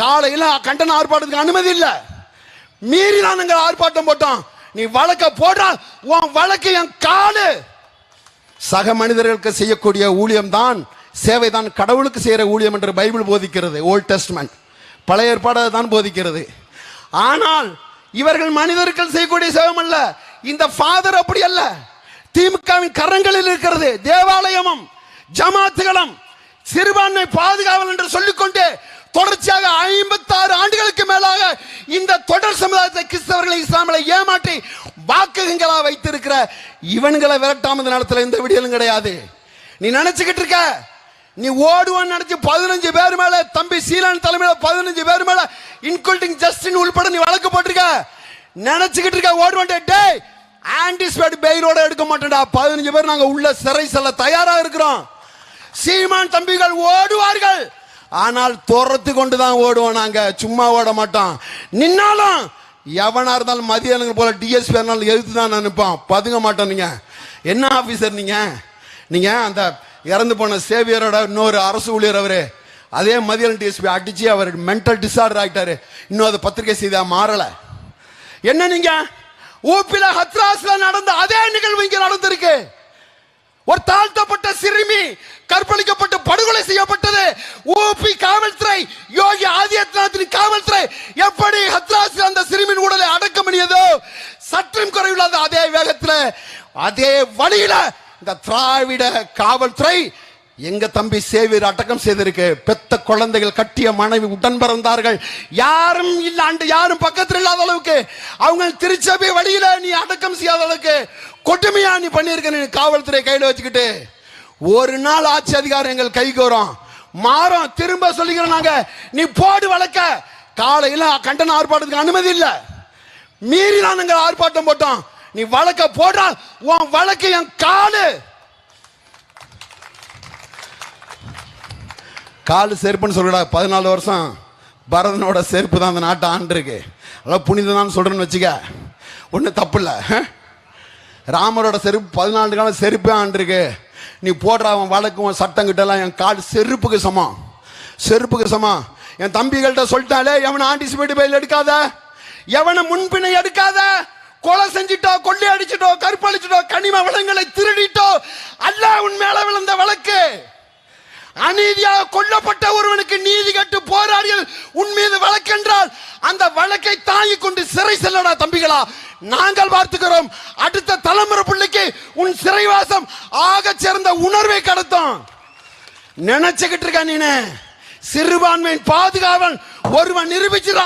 காலையில் கண்டன ஆர்ப்பாட்டத்துக்கு அனுமதி இல்ல. மீறி தான் நாங்கள் ஆர்ப்பாட்டம் போட்டோம். நீ வழக்க போடுறா உன் வழக்கு என் காலு. சக மனிதர்களுக்கு செய்யக்கூடிய ஊழியம் தான் சேவை தான் கடவுளுக்கு செய்கிற ஊழியம் என்று பைபிள் போதிக்கிறது ஓல்ட் டெஸ்ட்மெண்ட் பழைய ஏற்பாடு தான் போதிக்கிறது. ஆனால் இவர்கள் மனிதர்கள் செய்யக்கூடிய சேவம் அல்ல. இந்த ஃபாதர் அப்படி அல்ல. திமுகவின் கரங்களில் இருக்கிறது தேவாலயமும் ஜமாத்துகளும் சிறுபான்மை பாதுகாவல் என்று சொல்லிக்கொண்டு தொடர்ச்சியாக கிறிஸ்தவர்களை இஸ்லாமலை ஏமாற்றி வாக்குகளா வைத்திருக்கிற இவன்களை விரட்டாமது நேரத்தில் எந்த விடியலும் கிடையாது. நீ நினைச்சுக்கிட்டு இருக்க நீ ஓடுவான்னு நினைச்சு பதினஞ்சு பேர் மேல தம்பி சீலான் தலைமையில பதினஞ்சு பேர் மேல இன்குல்டிங் ஜஸ்டின் உள்பட நீ வழக்கு போட்டிருக்க. நினைச்சுக்கிட்டு இருக்க ஓடுவான் டேய் ஆன்டிஸ்பேட் பெயிலோட எடுக்க மாட்டேன்டா. பதினஞ்சு பேர் நாங்க உள்ள சிறை செல்ல தயாரா இருக்கிறோம். சீமான் தம்பிகள் ஓடுவார்கள். ஆனால் துரத்து கொண்டு தான் ஓடுவோம் நாங்க. சும்மா ஓட மாட்டோம். நின்னாலும் எவனா இருந்தாலும் மதியானங்க போல டிஎஸ்பி இருந்தாலும் எழுத்து தான் நினைப்பான். பதுங்க மாட்டோம் நீங்க. என்ன ஆபீசர் நீங்க? நீங்க அந்த இறந்து போன சேவியரோட இன்னொரு அரசு ஊழியர் அவரு. அதே மதியம் டிஎஸ்பி அடிச்சு அவர் மென்டல் டிசார்டர் ஆகிட்டாரு இன்னும் அது பத்திரிகை செய்தியா மாறல. என்ன நீங்க? ஊப்பில ஹத்ராஸ்ல நடந்த அதே நிகழ்வு இங்க நடந்திருக்கு. ஒரு தாழ்த்தப்பட்ட சிறுமி கற்பழிக்கப்பட்டு படுகொலை செய்யப்பட்டது. ஊபி காவல்துறை யோகி ஆதித்யநாத்தின் காவல்துறை எப்படி ஹத்ராஸ் சற்றும் குறைவில்லாத அதே வேகத்துல அதே வழியில இந்த திராவிட காவல்துறை எங்க தம்பி சேவியர் அடக்கம் செய்திருக்கு. பெத்த குழந்தைகள் கட்டிய மனைவி உடன் பிறந்தார்கள். யாரும் இல்லாண்டு யாரும் பக்கத்தில் இல்லாத அளவுக்கு. அவங்க திருச்சபை வழியில நீ அடக்கம் செய்யாத அளவுக்கு கொடுமையா நீ பண்ணியிருக்க நீ காவல்துறை கையில வச்சுக்கிட்டு ஒரு நாள் ஆட்சி அதிகாரம் எங்கள் கைக்கு வரும் மாறும் திரும்ப சொல்லிக்கிறோம் நாங்க. நீ போடு வழக்க. காலையில கண்டன ஆர்ப்பாட்டத்துக்கு அனுமதி இல்லை. மீறி தான் நாங்கள் ஆர்ப்பாட்டம் போட்டோம் நீ வழக்க போடுறா உன் வழக்கு என் காலு. காலு செருப்புன்னு சொல்லுடா பதினாலு வருஷம் பரதனோட செருப்பு தான் அந்த நாட்டை ஆண்டிருக்கு அதான் புனிததான் சொல்றேன்னு வச்சுக்க. ஒன்றும் தப்பு இல்லை ராமரோட செருப்பு பதினாலு காலம் செருப்பே ஆண்டிருக்கு நீ போடுற அவன் வழக்கு உன் சட்டம் கிட்டலாம் என் கால் செருப்புக்கு சமம். செருப்புக்கு சமம். என் தம்பிகள்கிட்ட சொல்லிட்டாலே எவனை ஆன்டிசிபேட் பயில் எடுக்காத. எவனை முன்பினை எடுக்காத? கொலை செஞ்சிட்டோ கொள்ளை அடிச்சிட்டோ கருப்பழிச்சிட்டோ கனிம வளங்களை திருடிட்டோ அல்ல உன் மேல விழுந்த வழக்கு. அநீதியாக கொல்லப்பட்ட ஒருவனுக்கு நீதி கட்டு போராடியல் உன் மீது வழக்கென்றால் அந்த வழக்கை தாங்கிக் கொண்டு சிறை செல்லடா தம்பிகளா. நாங்கள் பார்த்துக்கிறோம் அடுத்த தலைமுறை பிள்ளைக்கு உன் சிறைவாசம் ஆக சிறந்த உணர்வை கடத்தும். நினைச்சுக்கிட்டு இருக்க நீனே. சிறுபான்மையின் பாதுகாவல் ஒருவன் நிரூபிச்சிடா.